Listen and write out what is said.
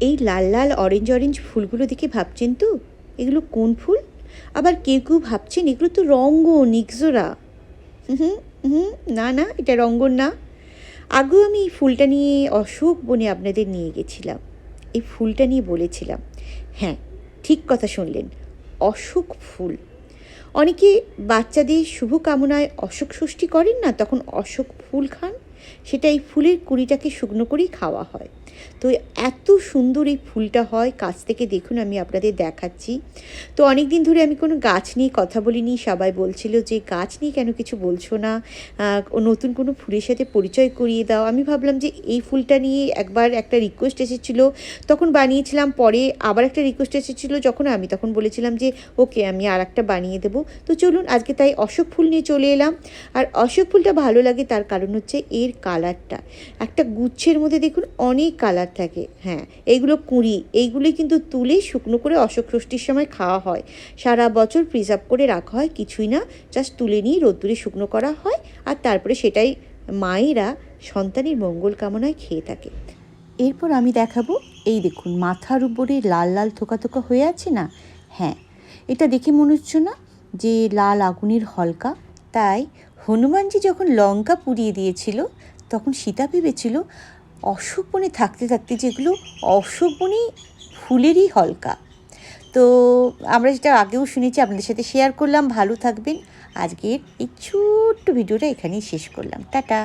এই লাল লাল orange orange ফুলগুলো দেখে ভাবছেন তো? এগুলো কোন ফুল? আবার কেউ কেউ ভাবছেন এগুলো তো রঙ্গন ইকজোরা হুম হুম না না, এটা রঙ্গন না। আগেও আমি এই ফুলটা নিয়ে অশোক বনে আপনাদের নিয়ে গেছিলাম। এই ফুলটা নিয়ে বলেছিলাম। হ্যাঁ ঠিক কথা শুনলেন, অশোক ফুল। অনেকে বাচ্চাদের শুভ কামনায় অশোক ষষ্ঠী করেন না, তখন অশোক ফুল খান? সেটা এই ফুলের কুড়িটাকে শুকনো করেই খাওয়া হয়। তো এত সুন্দর এই ফুলটা হয়, কাছ থেকে দেখুন আমি আপনাদের দেখাচ্ছি। তো অনেক দিন ধরে আমি কোনো গাছ নিয়ে কথা বলিনি, সবাই বলছিল যে, গাছ নিয়ে কেন কিছু বলছো না? নতুন কোনো ফুলের সাথে পরিচয় করিয়ে দাও। আমি ভাবলাম যে, এই ফুলটা নিয়ে একবার একটা রিকোয়েস্ট এসেছিল, তখন বানিয়েছিলাম, পরে আবার একটা রিকোয়েস্ট এসেছিল, যখন আমি তখন বলেছিলাম যে, ওকে, আমি আর একটা বানিয়ে দেবো। তো চলুন, আজকে তাই অশোক ফুল নিয়ে চলে এলাম। আর অশোক ফুলটা ভালো লাগে তার কারণ হচ্ছে, এর কালারটা। একটা গুচ্ছের মধ্যে দেখুন অনেক কালার থাকে। হ্যাঁ এইগুলো কুঁড়ি। এইগুলোই কিন্তু তুলে শুকনো করে অশোক ষষ্ঠীর সময় খাওয়া হয়। সারা বছর প্রিজার্ভ করে রাখা হয়, কিছুই না। জাস্ট তুলে নিয়ে রোদ্দুরে শুকনো করা হয় আর তারপরে সেটাই মায়েরা সন্তানের মঙ্গল কামনায় খেয়ে থাকে। এরপর আমি দেখাবো, এই দেখুন, মাথার উপরে লাল লাল থোকা থোকা হয়ে আছে না? হ্যাঁ এটা দেখে মনে হচ্ছে না যে লাল আগুনের হলকা? তাই হনুমানজি যখন লঙ্কা পুড়িয়ে দিয়েছিল, তখন সীতা ভেবেছিল অশোক বনে থাকতে থাকতে যেগুলো অশোক বনেই ফুলেরই হলকা। তো আমরা যেটা আগেও শুনেছি, আপনাদের সাথে শেয়ার করলাম। ভালো থাকবেন। আজকের এই ছোট্ট ভিডিওটা এখানেই শেষ করলাম। টাটা।